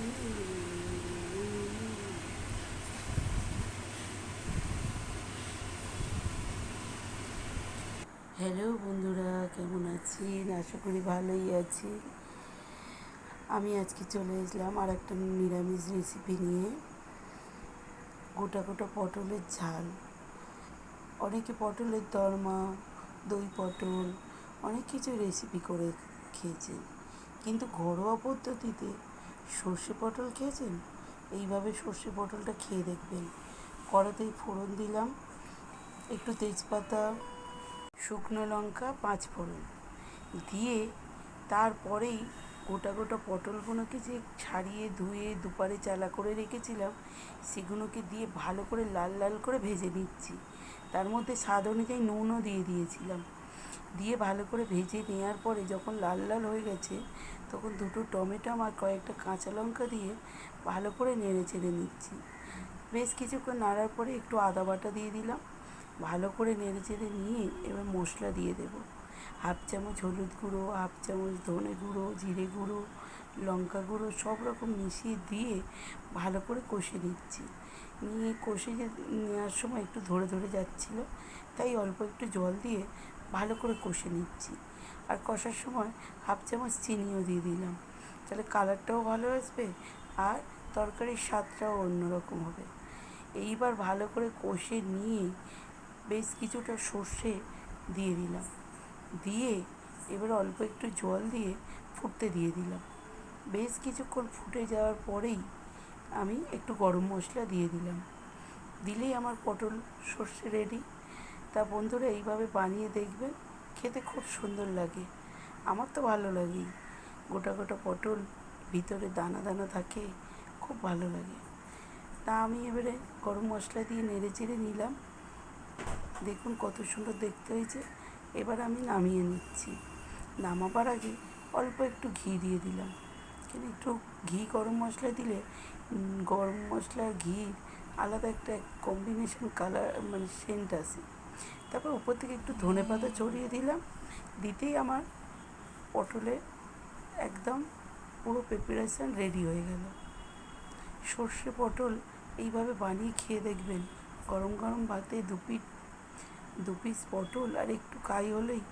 Hello বন্ধুরা, কেমন আছেন? আশা করি ভালোই আছি আমি আজকে চলে এসলাম আর একটা নিরামিষ রেসিপি নিয়ে। গোটা গোটা পটলের ঝাল। অনেকে পটলের দরমা, দই পটল, অনেক কিছু রেসিপি করে খেয়েছে কিন্তু ঘরোয়া পদ্ধতিতে সর্ষে পটল খেয়েছেন? এইভাবে সর্ষে পটলটা খেয়ে দেখবেন। কড়াতেই ফোড়ন দিলাম। একটু তেজপাতা, শুকনো লঙ্কা, পাঁচ ফোড়ন। দিয়ে তারপরেই গোটা গোটা পটলগুলোকে যে ছাড়িয়ে, ধুয়ে, দুপারে চালা করে রেখেছিলাম, সেগুলোকে দিয়ে ভালো করে লাল লাল করে ভেজে নিচ্ছি। তার মধ্যে স্বাদ অনুযায়ী নুনও দিয়ে দিয়েছিলাম। দিয়ে ভালো করে ভেজে নেওয়ার পরে যখন লাল লাল হয়ে গেছে তখন দুটো টমেটো আর কয়েকটা কাঁচা লঙ্কা দিয়ে ভালো করে নেড়ে চেড়ে নিচ্ছি। বেশ কিছুক্ষণ নাড়ার পরে একটু আদা বাটা দিয়ে দিলাম। ভালো করে নেড়ে চেড়ে নিয়ে এবার মশলা দিয়ে দেব। হাফ চামচ হলুদ গুঁড়ো, হাফ চামচ ধনে গুঁড়ো, জিরে গুঁড়ো, লঙ্কা গুঁড়ো সব রকম মিশিয়ে দিয়ে ভালো করে কষে নিচ্ছি। নিয়ে কষে নেওয়ার সময় একটু ধরে ধরে যাচ্ছিল, তাই অল্প একটু জল দিয়ে ভালো করে কষে নিচ্ছি। আর কষার সময় হাফ চামচ চিনিও দিয়ে দিলাম। তাহলে কালারটাও ভালো আসবে আর তরকারির স্বাদটাও অন্যরকম হবে। এইবার ভালো করে কষে নিয়ে বেশ কিছুটা সর্ষে দিয়ে দিলাম। দিয়ে এবার অল্প একটু জল দিয়ে ফুটতে দিয়ে দিলাম। বেশ কিছুক্ষণ ফুটে যাওয়ার পরেই আমি একটু গরম মশলা দিয়ে দিলাম। দিলেই আমার পটল সর্ষে রেডি তা বন্ধুরা এইভাবে বানিয়ে দেখবেন খেতে খুব সুন্দর লাগে। আমার তো ভালো লাগেই। গোটা গোটা পটল, ভিতরে দানা দানা থাকে, খুব ভালো লাগে। তা আমি এবারে গরম মশলা দিয়ে নেড়ে চেড়ে নিলাম। দেখুন কত সুন্দর দেখতে হয়েছে। এবার আমি নামিয়ে নিচ্ছি। নামাবার আগে অল্প একটু ঘি দিয়ে দিলাম। কিন্তু একটু ঘি গরম মশলা দিলে গরম মশলা ঘি আলাদা একটা কম্বিনেশন কালার মানে সেন্ট আসে। তারপর উপর থেকে একটু ধনে পাতা ছড়িয়ে দিলাম। দিতেই আমার পটলে একদম পুরো প্রিপারেশান রেডি হয়ে গেল। সর্ষে পটল এইভাবে বানিয়ে খেয়ে দেখবেন, গরম গরম ভাতে দু পিঠ দু পিস পটল আর একটু কাই হলেই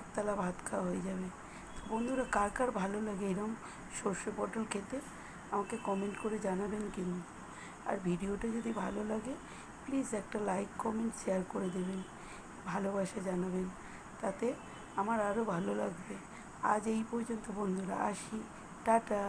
একতলা ভাত খাওয়া হয়ে যাবে। তো বন্ধুরা, কার কার ভালো লাগে এরম সর্ষে পটল খেতে, আমাকে কমেন্ট করে জানাবেন কিন্তু। আর ভিডিওটা যদি ভালো লাগে প্লিজ একটা লাইক কমেন্ট শেয়ার করে দেবেন। ভালোবাসা জানাবেন। তাতে আমার আরও ভালো লাগবে। আজ এই পর্যন্ত বন্ধুরা আসি। টাটা।